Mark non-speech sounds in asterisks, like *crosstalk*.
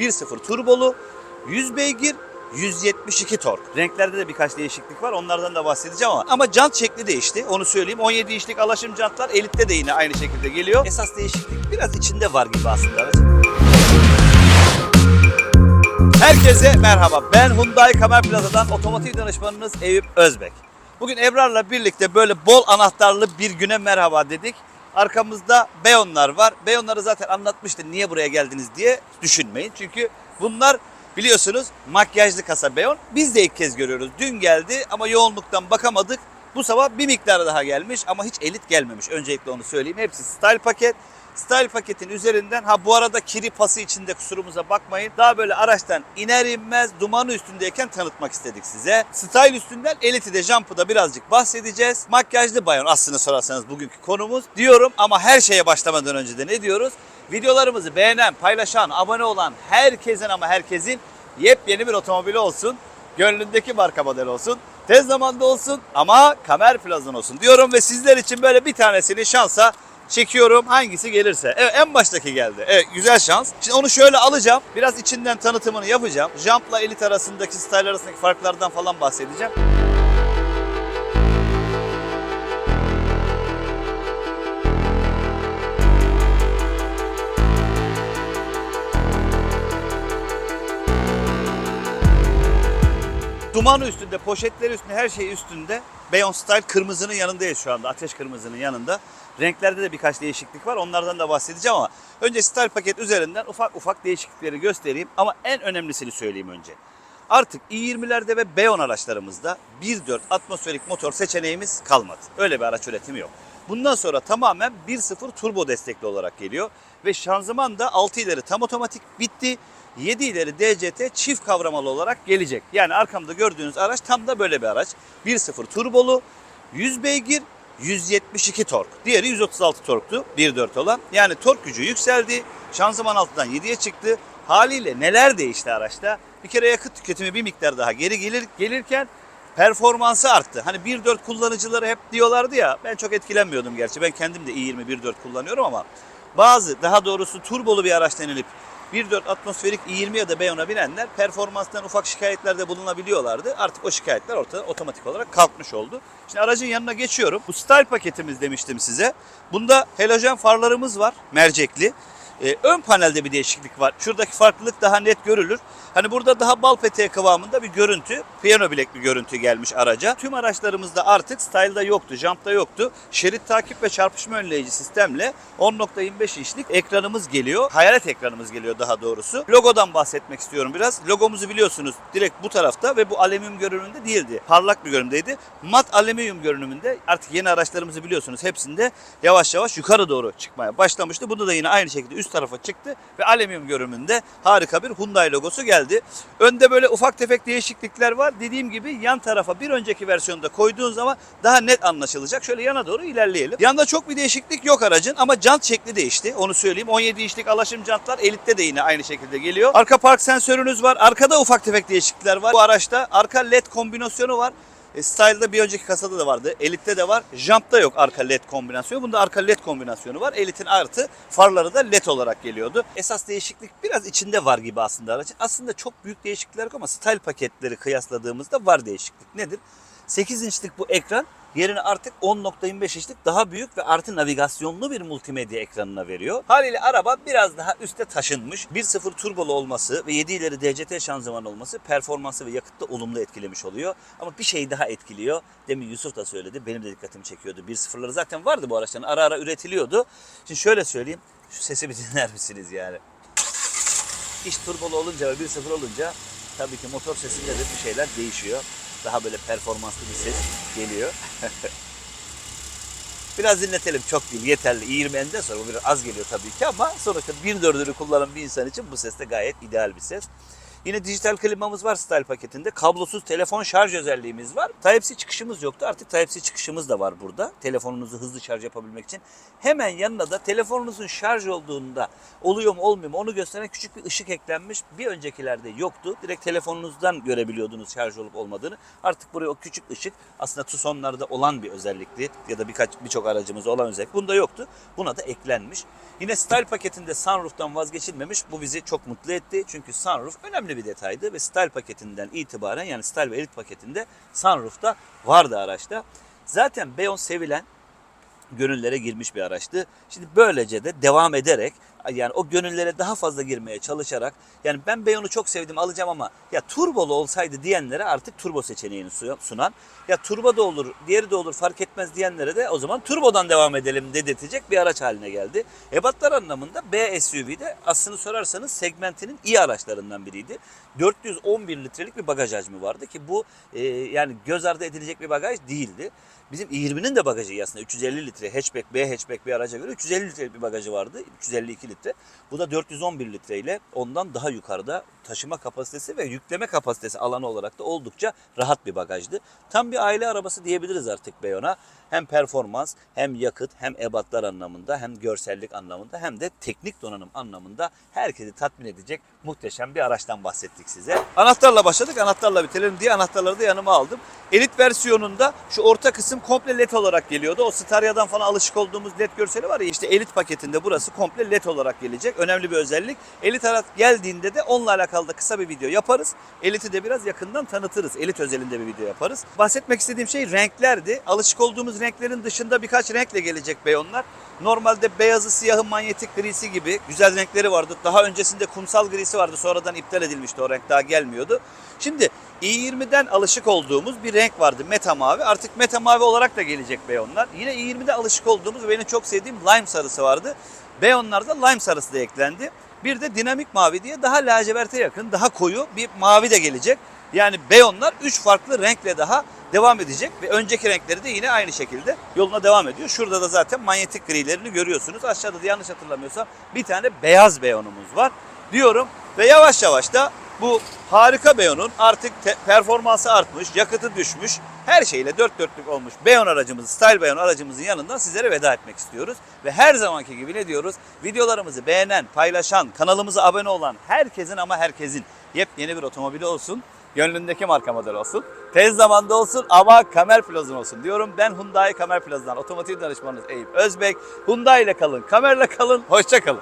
1.0 turbolu, 100 beygir, 172 tork. Renklerde de birkaç değişiklik var. Onlardan da bahsedeceğim ama ama jant şekli değişti. Onu söyleyeyim. 17 inçlik alaşım jantlar Elite'de de yine aynı şekilde geliyor. Esas değişiklik biraz içinde var gibi aslında. Herkese merhaba. Ben Hyundai Kamer Plaza'dan otomotiv danışmanınız Eyüp Özbek. Bugün Ebrar'la birlikte böyle bol anahtarlı bir güne merhaba dedik. Arkamızda Beyonlar var. Beyonları zaten anlatmıştım niye buraya geldiniz diye düşünmeyin. Çünkü bunlar biliyorsunuz makyajlı kasa Beyon. Biz de ilk kez görüyoruz. Dün geldi ama yoğunluktan bakamadık. Bu sabah bir miktar daha gelmiş ama hiç elit gelmemiş. Öncelikle onu söyleyeyim. Hepsi style paket. Style paketin üzerinden ha bu arada kiri pası içinde kusurumuza bakmayın. Daha böyle araçtan iner inmez dumanı üstündeyken tanıtmak istedik size. Style üstünden Elite'i de Jump'ı da birazcık bahsedeceğiz. Makyajlı bayon aslında sorarsanız bugünkü konumuz diyorum ama her şeye başlamadan önce de ne diyoruz? Videolarımızı beğenen, paylaşan, abone olan herkesin ama herkesin yepyeni bir otomobili olsun. Gönlündeki marka model olsun. Tez zamanda olsun ama kamer plazan olsun diyorum ve sizler için böyle bir tanesini şansa çekiyorum hangisi gelirse. Evet en baştaki geldi. Evet güzel şans. Şimdi onu şöyle alacağım. Biraz içinden tanıtımını yapacağım. Jump'la Elite arasındaki style arasındaki farklardan falan bahsedeceğim. Dumanı üstünde, poşetleri üstünde, her şey üstünde. Beyon Style kırmızının yanındayız şu anda. Ateş kırmızının yanında. Renklerde de birkaç değişiklik var. Onlardan da bahsedeceğim ama önce Style paket üzerinden ufak ufak değişiklikleri göstereyim. Ama en önemlisini söyleyeyim önce. Artık i20'lerde ve Beyon araçlarımızda 1.4 atmosferik motor seçeneğimiz kalmadı. Öyle bir araç üretimi yok. Bundan sonra tamamen 1.0 turbo destekli olarak geliyor. Ve şanzıman da 6 ileri tam otomatik bitti. 7 ileri DCT çift kavramalı olarak gelecek. Yani arkamda gördüğünüz araç tam da böyle bir araç. 1.0 turbolu, 100 beygir, 172 tork. Diğeri 136 torktu 1.4 olan. Yani tork gücü yükseldi. Şanzıman altından 7'ye çıktı. Haliyle neler değişti araçta? Bir kere yakıt tüketimi bir miktar daha geri gelir gelirken performansı arttı. Hani 1.4 kullanıcıları hep diyorlardı ya ben çok etkilenmiyordum gerçi. Ben kendim de i20 1.4 kullanıyorum ama bazı daha doğrusu turbolu bir araç denilip 1.4 atmosferik i20 ya da Beyon'a binenler performanstan ufak şikayetlerde bulunabiliyorlardı. Artık o şikayetler ortada otomatik olarak kalkmış oldu. Şimdi aracın yanına geçiyorum. Bu style paketimiz demiştim size. Bunda halojen farlarımız var mercekli. Ee, ön panelde bir değişiklik var. Şuradaki farklılık daha net görülür. Hani burada daha bal peteği kıvamında bir görüntü, piyano bilek bir görüntü gelmiş araca. Tüm araçlarımızda artık style'da yoktu, jump'ta yoktu. Şerit takip ve çarpışma önleyici sistemle 10.25 inçlik ekranımız geliyor. Hayalet ekranımız geliyor daha doğrusu. Logodan bahsetmek istiyorum biraz. Logomuzu biliyorsunuz direkt bu tarafta ve bu alüminyum görünümünde değildi. Parlak bir görünümdeydi. Mat alüminyum görünümünde artık yeni araçlarımızı biliyorsunuz hepsinde yavaş yavaş yukarı doğru çıkmaya başlamıştı. Bunda da yine aynı şekilde üst tarafa çıktı ve alüminyum görünümünde harika bir Hyundai logosu geldi. Önde böyle ufak tefek değişiklikler var. Dediğim gibi yan tarafa bir önceki versiyonda koyduğun zaman daha net anlaşılacak. Şöyle yana doğru ilerleyelim. Yanda çok bir değişiklik yok aracın ama jant şekli değişti. Onu söyleyeyim. 17 inçlik alaşım jantlar Elite'de de yine aynı şekilde geliyor. Arka park sensörünüz var. Arkada ufak tefek değişiklikler var. Bu araçta arka led kombinasyonu var. E, Style'da bir önceki kasada da vardı. Elite'de de var. Jump'ta yok arka led kombinasyonu. Bunda arka led kombinasyonu var. Elite'in artı farları da led olarak geliyordu. Esas değişiklik biraz içinde var gibi aslında aracın. Aslında çok büyük değişiklikler yok ama style paketleri kıyasladığımızda var değişiklik. Nedir? 8 inçlik bu ekran yerine artık 10.25 inçlik daha büyük ve artı navigasyonlu bir multimedya ekranına veriyor. Haliyle araba biraz daha üste taşınmış. 1.0 turbolu olması ve 7 ileri DCT şanzıman olması performansı ve yakıtta olumlu etkilemiş oluyor. Ama bir şey daha etkiliyor. Demin Yusuf da söyledi. Benim de dikkatimi çekiyordu. 1.0'ları zaten vardı bu araçların. Ara ara üretiliyordu. Şimdi şöyle söyleyeyim. Şu sesi bir *laughs* dinler misiniz yani? İş turbolu olunca ve 1.0 olunca tabii ki motor sesinde de bir şeyler değişiyor. Daha böyle performanslı bir ses geliyor. *laughs* biraz dinletelim çok değil yeterli. 20'den sonra bu biraz az geliyor tabii ki ama sonuçta 1.4'ünü kullanan bir insan için bu ses de gayet ideal bir ses. Yine dijital klimamız var style paketinde. Kablosuz telefon şarj özelliğimiz var. Type-C çıkışımız yoktu. Artık Type-C çıkışımız da var burada. Telefonunuzu hızlı şarj yapabilmek için. Hemen yanına da telefonunuzun şarj olduğunda oluyor mu olmuyor mu onu gösteren küçük bir ışık eklenmiş. Bir öncekilerde yoktu. Direkt telefonunuzdan görebiliyordunuz şarj olup olmadığını. Artık buraya o küçük ışık aslında Tucson'larda olan bir özellikti ya da birkaç birçok aracımızda olan özellik. Bunda yoktu. Buna da eklenmiş. Yine Style paketinde sunroof'tan vazgeçilmemiş. Bu bizi çok mutlu etti. Çünkü sunroof önemli bir detaydı ve Style paketinden itibaren yani Style ve Elite paketinde sunroof da vardı araçta. Zaten Beyon sevilen gönüllere girmiş bir araçtı. Şimdi böylece de devam ederek yani o gönüllere daha fazla girmeye çalışarak yani ben Beyon'u çok sevdim alacağım ama ya turbolu olsaydı diyenlere artık turbo seçeneğini su- sunan ya turbo da olur diğeri de olur fark etmez diyenlere de o zaman turbodan devam edelim dedirtecek bir araç haline geldi. Ebatlar anlamında B SUV'de aslını sorarsanız segmentinin iyi araçlarından biriydi. 411 litrelik bir bagaj hacmi vardı ki bu e, yani göz ardı edilecek bir bagaj değildi. Bizim i20'nin de bagajı aslında 350 litre hatchback, B hatchback bir araca göre 350 litrelik bir bagajı vardı. 352 litre. Bu da 411 litre ile ondan daha yukarıda taşıma kapasitesi ve yükleme kapasitesi alanı olarak da oldukça rahat bir bagajdı. Tam bir aile arabası diyebiliriz artık Beyon'a. Hem performans, hem yakıt, hem ebatlar anlamında, hem görsellik anlamında, hem de teknik donanım anlamında herkesi tatmin edecek muhteşem bir araçtan bahsettik size. Anahtarla başladık, anahtarla bitirelim diye anahtarları da yanıma aldım. Elit versiyonunda şu orta kısım komple led olarak geliyordu. O Staria'dan falan alışık olduğumuz led görseli var ya işte elit paketinde burası komple led olarak gelecek. Önemli bir özellik. Elit araç geldiğinde de onunla alakalı da kısa bir video yaparız. Elit'i de biraz yakından tanıtırız. Elit özelinde bir video yaparız. Bahsetmek istediğim şey renklerdi. Alışık olduğumuz renklerin dışında birkaç renkle gelecek Beyonlar. Normalde beyazı, siyahı, manyetik grisi gibi güzel renkleri vardı. Daha öncesinde kumsal grisi vardı. Sonradan iptal edilmişti o renk daha gelmiyordu. Şimdi i20'den alışık olduğumuz bir renk vardı meta mavi. Artık meta mavi olarak da gelecek Beyonlar. Yine i20'de alışık olduğumuz ve benim çok sevdiğim lime sarısı vardı. Beyonlarda lime sarısı da eklendi. Bir de dinamik mavi diye daha laciverte yakın, daha koyu bir mavi de gelecek. Yani Beyonlar 3 farklı renkle daha devam edecek ve önceki renkleri de yine aynı şekilde yoluna devam ediyor. Şurada da zaten manyetik grilerini görüyorsunuz. Aşağıda da yanlış hatırlamıyorsam bir tane beyaz Beyon'umuz var diyorum ve yavaş yavaş da bu harika Beyon'un artık performansı artmış, yakıtı düşmüş, her şeyle dört dörtlük olmuş Beyon aracımızı, Style Beyon aracımızın yanından sizlere veda etmek istiyoruz. Ve her zamanki gibi ne diyoruz? Videolarımızı beğenen, paylaşan, kanalımıza abone olan herkesin ama herkesin yepyeni bir otomobili olsun. Gönlündeki marka model olsun. Tez zamanda olsun ama Kamer Plaza'nın olsun diyorum. Ben Hyundai Kamer Plaza'dan otomotiv danışmanınız Eyüp Özbek. Hyundai ile kalın, Kamer'le kalın. Hoşça kalın.